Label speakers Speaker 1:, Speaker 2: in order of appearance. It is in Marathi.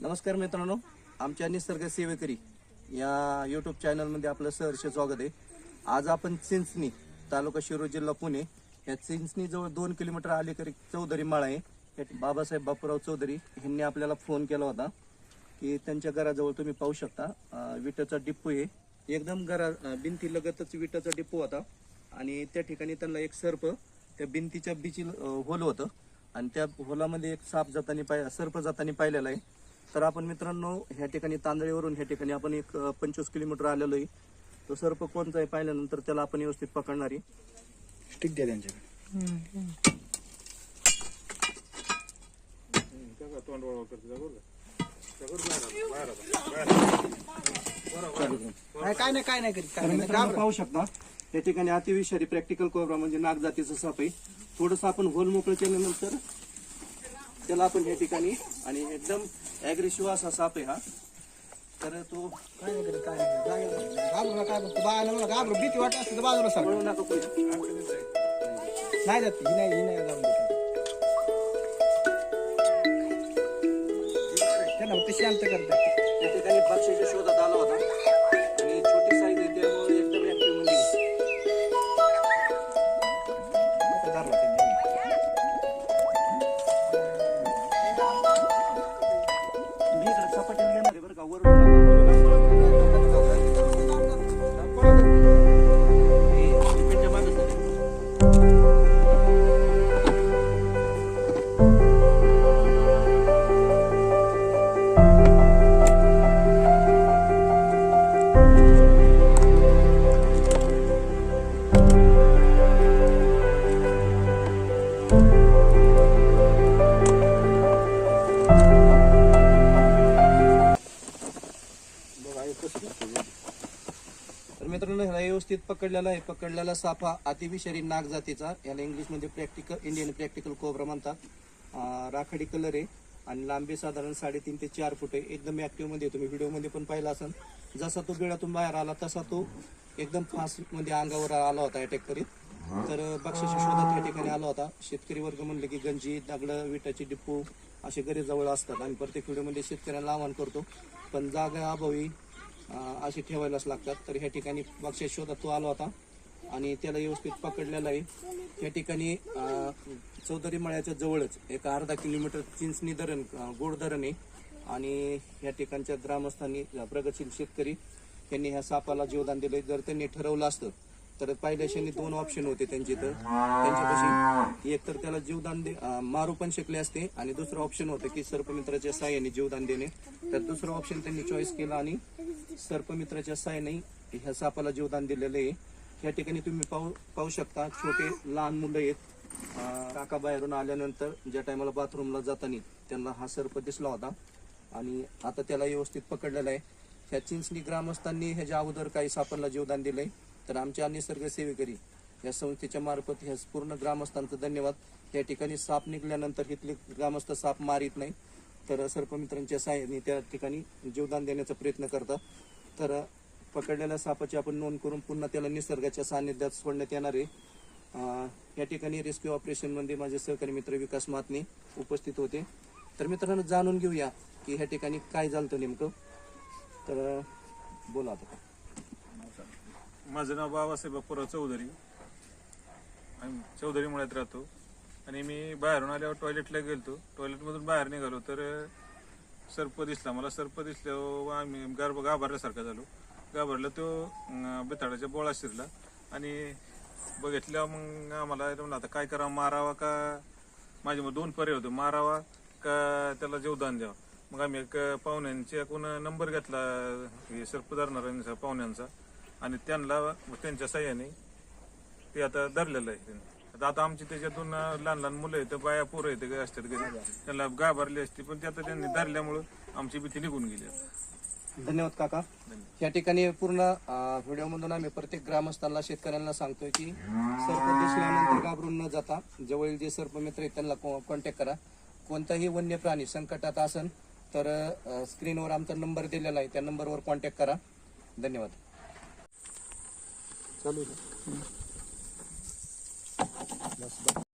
Speaker 1: नमस्कार मित्रांनो आमच्या निसर्ग सेवेकरी या यूट्यूब चॅनलमध्ये आपलं सहर्ष स्वागत आहे. आज आपण चिंचणी तालुका शिरोळ जिल्हा पुणे या चिंचणीजवळ दोन किलोमीटर अलीकडे चौधरी माळा आहे. बाबासाहेब बापूराव चौधरी यांनी आपल्याला फोन केला होता की त्यांच्या घराजवळ तुम्ही पाहू शकता विटाचा डिप्पू आहे. एकदम घरा भिंतीलगतच विटाचा डिप्पू होता आणि त्या ठिकाणी त्यांना एक सर्प त्या भिंतीच्या बिची होल होतं आणि त्या होलामध्ये एक साप जाताना पाय सर्प जाताना पाहिलेला आहे. तर आपण मित्रांनो ह्या ठिकाणी तांदळीवरून ह्या ठिकाणी आपण एक पंचवीस किलोमीटर आलेलो आहे. तो सर्प कोणता आहे पाहिल्यानंतर त्याला आपण व्यवस्थित पकडणार आहे.
Speaker 2: स्टिक द्या त्यांच्याकडे नाही, काय नाही काय नाही करीत काय
Speaker 1: तर
Speaker 2: नाही.
Speaker 1: मित्रांनो पाहू शकता त्या ठिकाणी अतिविषारी प्रॅक्टिकल कोबरा म्हणजे नाग जातीचं साप आहे. थोडस आपण होल मोकळं केल्यानंतर त्याला आपण या ठिकाणी आणि एकदम अग्रेसिव्ह असा साप आहे हा तर तो
Speaker 2: काय नाही करीत काय नाही जागेवर- घाबरू नका फक्त बाळाला म्हणा घाबरू भीती वाटत असते तर बाजूला सर
Speaker 1: वळू नका.
Speaker 2: नाही जात ही नाही ही नाही जाऊन देत त्यांना फक्त शांत करतात
Speaker 1: त्या ठिकाणी पक्षाच्या शोधात तर मित्रांनो ह्याला व्यवस्थित पकडलेला आहे. पकडलेला साफा अतिविषारी नाग जातीचा. याला इंग्लिशमध्ये प्रॅक्टिकल इंडियन प्रॅक्टिकल कोबरा म्हणतात. राखाडी कलर आहे आणि लांबी साधारण साडेतीन ते चार फूट आहे. एकदम ऍक्टिव्हमध्ये तुम्ही व्हिडिओमध्ये पण पाहिला असाल. जसा तो बिळातून बाहेर आला तसा तो एकदम फास्टमध्ये अंगावर आला होता अटॅक करीत. तर बक्षाच्या शोधात या ठिकाणी आला होता. शेतकरी वर्ग म्हणले की गंजी दगड विटाची डिपू असे घरी जवळ असतात. आणि प्रत्येक व्हिडिओमध्ये शेतकऱ्यांना आवाहन करतो. पण जागा अभावी असे ठेवायलाच लागतात. तर ह्या ठिकाणी बक्षीस शोधात तो आला होता आणि त्याला व्यवस्थित पकडलेला आहे. त्या ठिकाणी चौधरी मळ्याच्या जवळच एक अर्धा किलोमीटर चिंचणी धरण गोड धरण आहे. आणि या ठिकाणच्या ग्रामस्थांनी प्रगतशील शेतकरी यांनी ह्या सापाला जीवदान दिले जर त्यांनी ठरवलं असतं तर पहिल्या क्षणी दोन ऑप्शन होते त्यांचे. तर त्यांच्यापाशी एक तर त्याला जीवदान दे मारू पण शकले असते. आणि दुसरं ऑप्शन होतं की सर्पमित्राच्या साह्याने जीवदान देणे. तर दुसरं ऑप्शन त्यांनी चॉईस केलं आणि सर्पमित्राच्या साह्याने ह्या सापाला जीवदान दिलेलं आहे. या ठिकाणी तुम्ही पाहू पाहू शकता छोटे लहान मुलं आहेत. काका बाहेरून आल्यानंतर ज्या टायमाला बाथरूमला जाताना त्यांना हा सर्प दिसला होता. आणि आता त्याला व्यवस्थित पकडलेला आहे. ह्या चिंचणी ग्रामस्थांनी ह्याच्या अगोदर काही सापांना जीवदान दिलंय. तर आमच्या निसर्ग सेवेकरी या संस्थेच्या मार्फत ह्या पूर्ण ग्रामस्थांचं धन्यवाद. या ठिकाणी साप निघाल्यानंतर इथले ग्रामस्थ साप मारित नाही. तर सर्पमित्रांच्या सहाय्याने त्या ठिकाणी जीवदान देण्याचा प्रयत्न करतात. तर पकडलेल्या सापाची आपण नोंद करून पुन्हा त्याला निसर्गाच्या सानिध्यात सोडण्यात येणार आहे. या ठिकाणी रेस्क्यू ऑपरेशनमध्ये माझे सहकारी मित्र विकास मातने उपस्थित होते. तर मित्रांनो जाणून घेऊया की ह्या ठिकाणी काय झालं नेमकं. तर बोला आता.
Speaker 3: माझं नाव बाबासाहेब बापूराव चौधरी. आम्ही चौधरी मुळात राहतो. आणि मी बाहेरून आल्यावर टॉयलेटला गेलतो. टॉयलेटमधून बाहेर निघालो तर सर्प दिसला. मला सर्प दिसल्यावर आम्ही गर्भ घाबरल्यासारखा झालो. घाबरला तो अं, बेताडाच्या बोळा शिरला. आणि बघितल्यावर मग आम्हाला म्हणलं आता काय करावं? मारावा का? माझे मग दोन पर्याय होते. मारावा का त्याला जीवदान द्यावं? मग आम्ही एक पाहुण्यांची एकूण नंबर घेतला हे सर्प धरणाऱ्यांचा पाहुण्यांचा. आणि त्यांना त्यांच्या सह्याने ते आता धरलेलं आहे. त्यांनी. आता आमची त्याच्यातून लहान लहान मुलं आहेत बाया पोरं आहेत ते असतात घरी. त्यांना घाबरली असती पण ते आता त्यांनी धरल्यामुळं आमची भीती निघून गेली
Speaker 1: धन्यवाद काका. या ठिकाणी पूर्ण व्हिडिओ मधून आम्ही प्रत्येक ग्रामस्थांना शेतकऱ्यांना सांगतोय की सर्प दिसल्यानंतर घाबरून न जाता जवळील जे सर्पमित्र आहेत त्यांना कॉन्टॅक्ट करा. कोणताही वन्य प्राणी संकटात असन तर स्क्रीनवर आमचा नंबर दिलेला आहे त्या नंबरवर कॉन्टॅक्ट करा. धन्यवाद. चालू आहे.